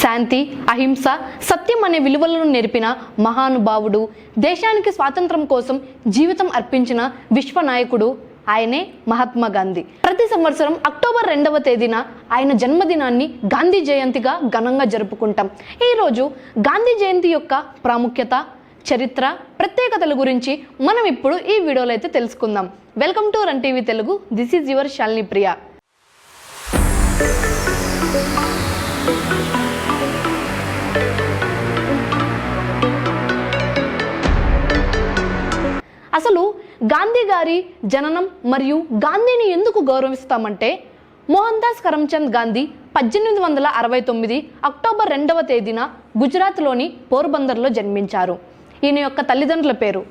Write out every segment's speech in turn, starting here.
శాంతి అహింస సత్యం అనే విలువలను నేర్పిన మహానుభావుడు దేశానికి స్వాతంత్రం కోసం జీవితం అర్పించిన విశ్వనాయకుడు ఆయనే మహాత్మా గాంధీ. ప్రతి సంవత్సరం అక్టోబర్ రెండవ తేదీన ఆయన జన్మదినాన్ని గాంధీ జయంతిగా ఘనంగా జరుపుకుంటాం. ఈరోజు గాంధీ జయంతి యొక్క ప్రాముఖ్యత చరిత్ర ప్రత్యేకతల గురించి మనం ఇప్పుడు ఈ వీడియోలో అయితే తెలుసుకుందాం. Welcome to run TV Telugu. This is your Shalini Priya. అసలు గాంధీ గారి జననం మరియు గాంధీని ఎందుకు గౌరవిస్తామంటే మోహన్ దాస్ కరమ్చంద్ గాంధీ పద్దెనిమిది వందల అరవై తొమ్మిది అక్టోబర్ రెండవ తేదీన గుజరాత్లోని పోర్బందర్లో జన్మించారు. ఈయన యొక్క తల్లిదండ్రుల పేరు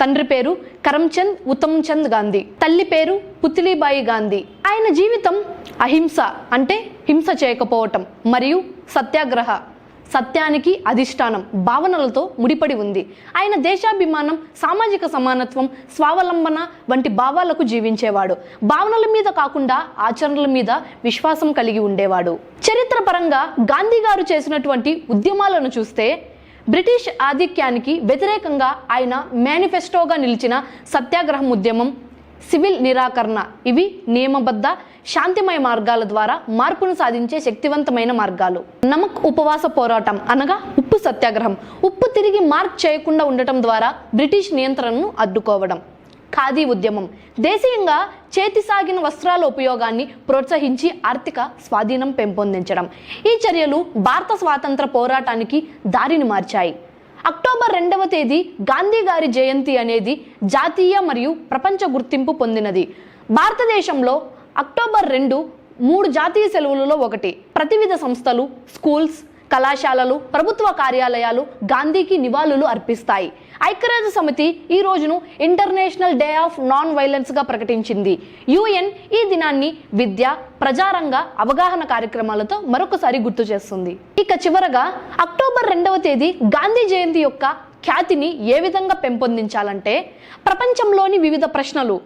తండ్రి పేరు కరమ్చంద్ ఉత్తమ్ చంద్ గాంధీ. తల్లి పేరు పుత్లిబాయి గాంధీ. ఆయన జీవితం అహింస అంటే హింస చేయకపోవటం మరియు సత్యాగ్రహ సత్యానికి అధిష్టానం భావనలతో ముడిపడి ఉంది. ఆయన దేశాభిమానం సామాజిక సమానత్వం స్వావలంబన వంటి భావాలకు జీవించేవాడు. భావనల మీద కాకుండా ఆచరణల మీద విశ్వాసం కలిగి ఉండేవాడు. చరిత్రపరంగా గాంధీ గారు చేసినటువంటి ఉద్యమాలను చూస్తే బ్రిటిష్ ఆధిక్యానికి వ్యతిరేకంగా ఆయన మేనిఫెస్టోగా నిలిచిన సత్యాగ్రహం ఉద్యమం సివిల్ నిరాకరణ ఇవి నియమబద్ధ శాంతిమయ మార్గాల ద్వారా మార్పును సాధించే శక్తివంతమైన మార్గాలు. నమక్ ఉపవాస పోరాటం అనగా ఉప్పు సత్యాగ్రహం. ఉప్పు తిరిగి మార్క్ చేయకుండా ఉండటం ద్వారా బ్రిటిష్ నియంత్రణను అడ్డుకోవడం. ఖాదీ ఉద్యమం. దేశీయంగా చేతి సాగిన వస్త్రాల ఉపయోగాన్ని ప్రోత్సహించి ఆర్థిక స్వాధీనం పెంపొందించడం. ఈ చర్యలు భారత స్వాతంత్ర పోరాటానికి దారిని మార్చాయి. అక్టోబర్ రెండవ తేదీ గాంధీ గారి జయంతి అనేది జాతీయ మరియు ప్రపంచ గుర్తింపు పొందినది. భారతదేశంలో అక్టోబర్ రెండు మూడు జాతీయ సెలవులలో ఒకటి. ప్రతివిధ సంస్థలు స్కూల్స్ కళాశాలలు ప్రభుత్వ కార్యాలయాలు గాంధీకి నివాళులు అర్పిస్తాయి. ఐక్యరాజ్య సమితి ఈ రోజును ఇంటర్నేషనల్ డే ఆఫ్ నాన్ వైలెన్స్గా ప్రకటించింది. యుఎన్ ఈ దినాన్ని విద్య ప్రజారంగ అవగాహన కార్యక్రమాలతో మరొకసారి గుర్తు చేస్తుంది. ఇక చివరగా అక్టోబర్ రెండవ తేదీ గాంధీ జయంతి యొక్క ఖ్యాతిని ఏ విధంగా పెంపొందించాలంటే ప్రపంచంలోని వివిధ ప్రశ్నలు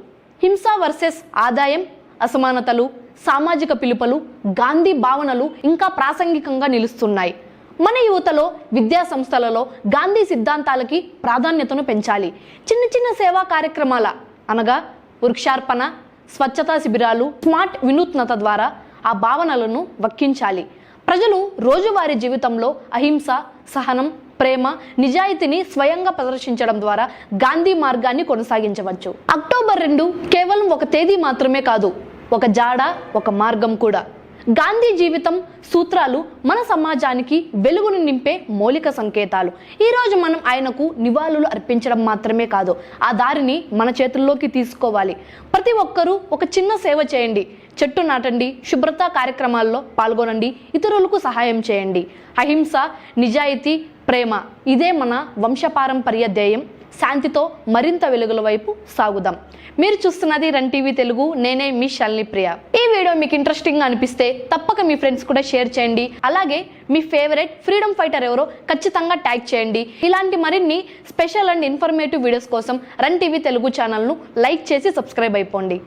హింస వర్సెస్ ఆదాయం అసమానతలు సామాజిక పిలుపులు గాంధీ భావనలు ఇంకా ప్రాసంగికంగా నిలుస్తున్నాయి. మన యువతలో విద్యా సంస్థలలో గాంధీ సిద్ధాంతాలకి ప్రాధాన్యతను పెంచాలి. చిన్న చిన్న సేవా కార్యక్రమాల అనగా వృక్షార్పణ స్వచ్ఛతా శిబిరాలు స్మార్ట్ వినూత్నత ద్వారా ఆ భావనలను వక్కించాలి. ప్రజలు రోజువారీ జీవితంలో అహింస సహనం ప్రేమ నిజాయితీని స్వయంగా ప్రదర్శించడం ద్వారా గాంధీ మార్గాన్ని కొనసాగించవచ్చు. అక్టోబర్ రెండు కేవలం ఒక తేదీ మాత్రమే కాదు ఒక జాడ ఒక మార్గం కూడా. గాంధీ జీవితం సూత్రాలు మన సమాజానికి వెలుగును నింపే మౌలిక సంకేతాలు. ఈరోజు మనం ఆయనకు నివాళులు అర్పించడం మాత్రమే కాదు ఆ దారిని మన చేతుల్లోకి తీసుకోవాలి. ప్రతి ఒక్కరూ ఒక చిన్న సేవ చేయండి. చెట్టు నాటండి శుభ్రత కార్యక్రమాల్లో పాల్గొనండి ఇతరులకు సహాయం చేయండి. అహింస నిజాయితీ ప్రేమ. ఇదే మన వంశపారంపర్య ధ్యేయం. శాంతితో మరింత వెలుగుల వైపు సాగుదాం. మీరు చూస్తున్నది రన్ టీవీ తెలుగు. నేనే మీ షల్ని ప్రియ. ఈ వీడియో మీకు ఇంట్రెస్టింగ్ అనిపిస్తే తప్పక మీ ఫ్రెండ్స్ కూడా షేర్ చేయండి. అలాగే మీ ఫేవరెట్ ఫ్రీడమ్ ఫైటర్ ఎవరో ఖచ్చితంగా ట్యాగ్ చేయండి. ఇలాంటి మరిన్ని స్పెషల్ అండ్ ఇన్ఫర్మేటివ్ వీడియోస్ కోసం రన్ టీవీ తెలుగు ఛానల్ను లైక్ చేసి సబ్స్క్రైబ్ అయిపోండి.